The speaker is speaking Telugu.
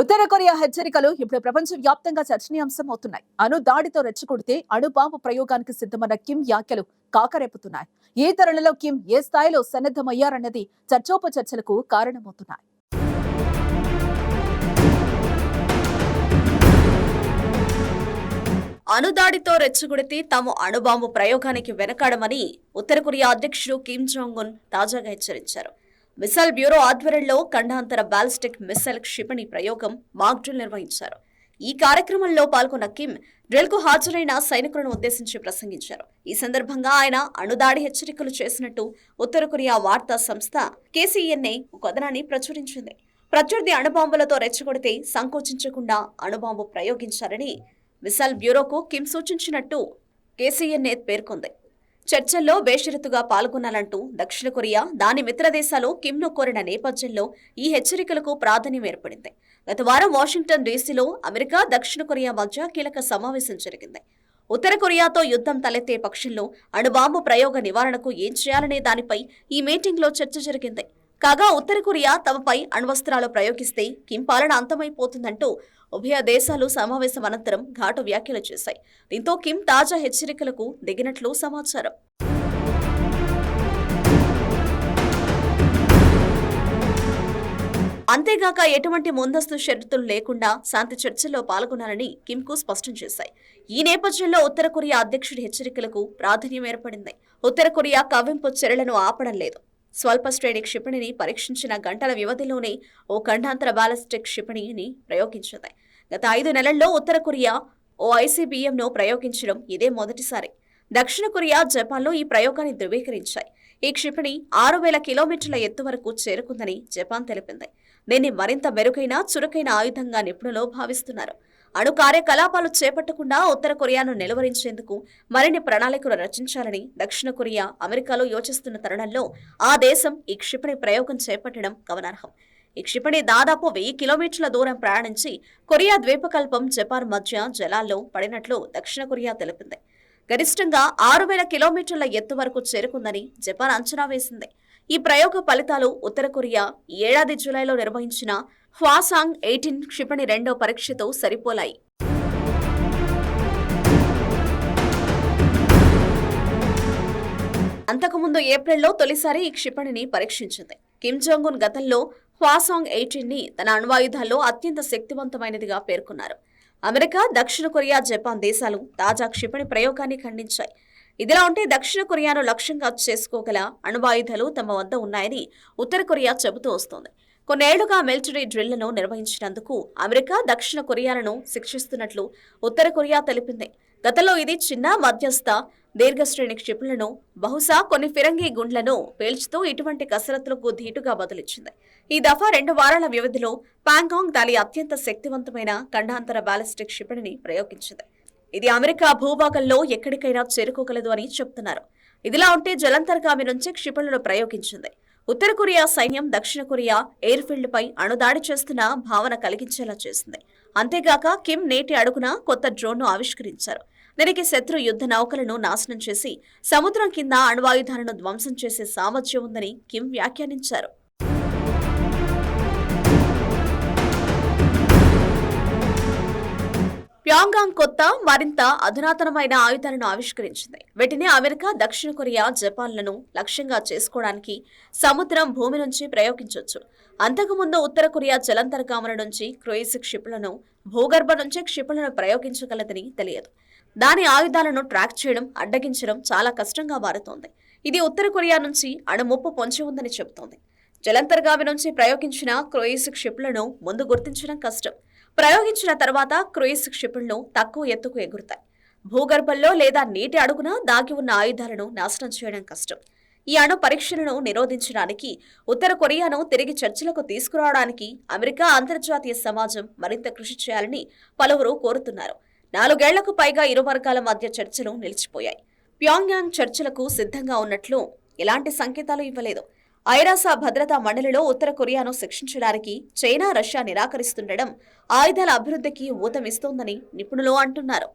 ఉత్తర కొరియా హెచ్చరికలు ఇప్పుడు ప్రపంచ వ్యాప్తంగా చర్చనీయాంశం అవుతున్నాయి అణు దాడితో రెచ్చగొడితే అణుబాంబు ప్రయోగానికి సిద్ధమన్న కిమ్ వ్యాఖ్యలు కాకరేపుతున్నాయి. ఈ తరుణంలో కిమ్ ఏ స్థాయిలో సన్నద్ధమయ్యారన్నది చర్చోపచర్చలకు కారణమవుతున్నాయి. అణుదాడితో రెచ్చగొడితే తాము అణుబాంబు ప్రయోగానికి వెనకాడమని ఉత్తర కొరియా అధ్యక్షుడు కిమ్ జాంగ్ ఉన్ తాజాగా హెచ్చరించారు. మిసైల్ బ్యూరో ఆధ్వర్యంలో ఖండాంతర బాలిస్టిక్ మిసైల్ క్షిపణి ప్రయోగం మాక్ డ్రిల్ నిర్వహించారు. ఈ కార్యక్రమంలో పాల్గొన్న కిమ్ డ్రిల్కు హాజరైన సైనికులను ఉద్దేశించి ప్రసంగించారు. ఈ సందర్భంగా ఆయన అణుదాడి హెచ్చరికలు చేసినట్టు ఉత్తర కొరియా వార్తా సంస్థ కేసీఎన్ఏ కథనాన్ని ప్రచురించింది. ప్రత్యర్థి అణుబాంబులతో రెచ్చగొడితే సంకోచించకుండా అణుబాంబు ప్రయోగించారని మిసైల్ బ్యూరోకు కిమ్ సూచించినట్టు కేసీఎన్ఏ పేర్కొంది. చర్చల్లో బేషరతుగా పాల్గొనాలంటూ దక్షిణ కొరియా దాని మిత్రదేశాలు కిమ్ను కోరిన నేపథ్యంలో ఈ హెచ్చరికలకు ప్రాధాన్యం ఏర్పడింది. గత వారం వాషింగ్టన్ డీసీలో అమెరికా దక్షిణ కొరియా మధ్య కీలక సమావేశం జరిగింది. ఉత్తర కొరియాతో యుద్ధం తలెత్తే పక్షంలో అణుబాంబు ప్రయోగ నివారణకు ఏం చేయాలనే దానిపై ఈ మీటింగ్లో చర్చ జరిగింది. కాగా ఉత్తర కొరియా తమపై అణ్వస్త్రాలు ప్రయోగిస్తే కిమ్ పాలన అంతమైపోతుందంటూ ఉభయ దేశాలు సమావేశం అనంతరం ఘాటు వ్యాఖ్యలు చేశాయి. దీంతో కిమ్ తాజా హెచ్చరికలకు దిగినట్లు సమాచారం. అంతేగాక ఎటువంటి ముందస్తు షరతులు లేకుండా శాంతి చర్చల్లో పాల్గొనాలని కిమ్కు స్పష్టం చేశాయి. ఈ నేపథ్యంలో ఉత్తర కొరియా అధ్యక్షుడి హెచ్చరికలకు ప్రాధాన్యం ఏర్పడింది. ఉత్తర కొరియా కవ్వింపు చర్యలను ఆపడం లేదు. స్వల్ప శ్రేణి క్షిపణిని పరీక్షించిన గంటల వ్యవధిలోనే ఓ ఖండాంతర బాలిస్టిక్ క్షిపణిని ప్రయోగించింది. గత ఐదు నెలల్లో ఉత్తర కొరియా ఓ ఐసీబీఎంను ప్రయోగించడం ఇదే మొదటిసారి. దక్షిణ కొరియా జపాన్లో ఈ ప్రయోగాన్ని ధృవీకరించాయి. ఈ క్షిపణి ఆరు వేల కిలోమీటర్ల ఎత్తు వరకు చేరుకుందని జపాన్ తెలిపింది. దీన్ని మరింత మెరుగైన చురుకైన ఆయుధంగా నిపుణులు భావిస్తున్నారు. అణు కార్యకలాపాలు చేపట్టకుండా ఉత్తర కొరియాను నిలువరించేందుకు మరిన్ని ప్రణాళికలు రచించాలని దక్షిణ కొరియా అమెరికాలో యోచిస్తున్న తరుణంలో ఆ దేశం ఈ క్షిపణి ప్రయోగం చేపట్టడం గమనార్హం. ఈ క్షిపణి దాదాపు వెయ్యి కిలోమీటర్ల దూరం ప్రయాణించి కొరియా ద్వీపకల్పం జపాన్ మధ్య జలాల్లో పడినట్లు దక్షిణ కొరియా తెలిపింది. గరిష్టంగా ఆరు వేల కిలోమీటర్ల ఎత్తు వరకు చేరుకుందని జపాన్ అంచనా వేసింది. ఈ ప్రయోగ ఫలితాలు ఉత్తర కొరియా ఏడాది జూలైలో నిర్వహించిన హ్వాసాంగ్ ఎయిటీన్ క్షిపణి రెండో పరీక్షతో సరిపోలాయి. అంతకుముందు ఏప్రిల్లో తొలిసారి ఈ క్షిపణిని పరీక్షించింది. కిమ్ జోంగ్ ఉన్ గతంలో హ్వాసాంగ్ ఎయిటీన్ని తన అణ్వాయుధాల్లో అత్యంత శక్తివంతమైనదిగా పేర్కొన్నారు. అమెరికా దక్షిణ కొరియా జపాన్ దేశాలు తాజా క్షిపణి ప్రయోగాన్ని ఖండించాయి. ఇదిలా ఉంటే దక్షిణ కొరియాను లక్ష్యంగా చేసుకోగల అణువాయుధాలు తమ వద్ద ఉన్నాయని ఉత్తర కొరియా చెబుతూ వస్తోంది. కొన్నేళ్ళుగా మిలిటరీ డ్రిల్లను నిర్వహించినందుకు అమెరికా దక్షిణ కొరియాలను శిక్షిస్తున్నట్లు ఉత్తర కొరియా తెలిపింది. గతంలో ఇది చిన్న మధ్యస్థ దీర్ఘశ్రేణి క్షిపులను బహుశా కొన్ని ఫిరంగి గుండ్లను పేల్చుతూ ఇటువంటి కసరత్తులకు ధీటుగా బదులిచ్చింది. ఈ దఫా రెండు వారాల వ్యవధిలో పాంగాంగ్ దాని అత్యంత శక్తివంతమైన ఖండాంతర బాలిస్టిక్ క్షిపణిని ప్రయోగించింది. ఇది అమెరికా భూభాగంలో ఎక్కడికైనా చేరుకోగలదు అని చెప్తున్నారు. ఇదిలా ఉంటే జలంతర్గామి నుంచి క్షిపణులు ప్రయోగించింది. ఉత్తర కొరియా సైన్యం దక్షిణ కొరియా ఎయిర్ఫీల్డ్పై పై అణుదాడి చేస్తున్న భావన కలిగించేలా చేసింది. అంతేగాక కిమ్ నేటి అడుగున కొత్త డ్రోన్ను ఆవిష్కరించారు. దీనికి శత్రు యుద్ధ నౌకలను నాశనం చేసి సముద్రం కింద అణువాయుధాలను ధ్వంసం చేసే సామర్థ్యం ఉందని కిమ్ వ్యాఖ్యానించారు. ప్యాంగాంగ్ కొత్త మరింత అధునాతనమైన ఆయుధాలను ఆవిష్కరించింది. వీటిని అమెరికా దక్షిణ కొరియా జపాన్లను లక్ష్యంగా చేసుకోవడానికి సముద్రం భూమి నుంచి ప్రయోగించవచ్చు అంతకుముందు ఉత్తర కొరియా జలంతర్గాముల నుంచి క్రూయిజ్ క్షిపులను భూగర్భ నుంచి క్షిపులను ప్రయోగించగలదని తెలియదు. దాని ఆయుధాలను ట్రాక్ చేయడం అడ్డగించడం చాలా కష్టంగా మారుతోంది. ఇది ఉత్తర కొరియా నుంచి అణుముప్పు పొంచి ఉందని చెబుతోంది. జలంతర్గామి నుంచి ప్రయోగించిన క్రూయిజ్ క్షిపులను ముందు గుర్తించడం కష్టం. ప్రయోగించిన తర్వాత క్రూయిజ్ క్షిపణులు తక్కువ ఎత్తుకు ఎగురుతాయి. భూగర్భంలో లేదా నీటి అడుగున దాగి ఉన్న ఆయుధాలను నాశనం చేయడం కష్టం. ఈ అణు పరీక్షలను నిరోధించడానికి ఉత్తర కొరియాను తిరిగి చర్చలకు తీసుకురావడానికి అమెరికా అంతర్జాతీయ సమాజం మరింత కృషి చేయాలని పలువురు కోరుతున్నారు. నాలుగేళ్ళకు పైగా ఇరు వర్గాల మధ్య చర్చలు నిలిచిపోయాయి. ప్యాంగ్యాంగ్ చర్చలకు సిద్ధంగా ఉన్నట్లు ఎలాంటి సంకేతాలు ఇవ్వలేదు. ఐరాస భద్రతా మండలిలో ఉత్తర కొరియాను శిక్షించడానికి చైనా రష్యా నిరాకరిస్తుండడం ఆయుధాల అభివృద్ధికి ఊతమిస్తోందని నిపుణులు అంటున్నారు.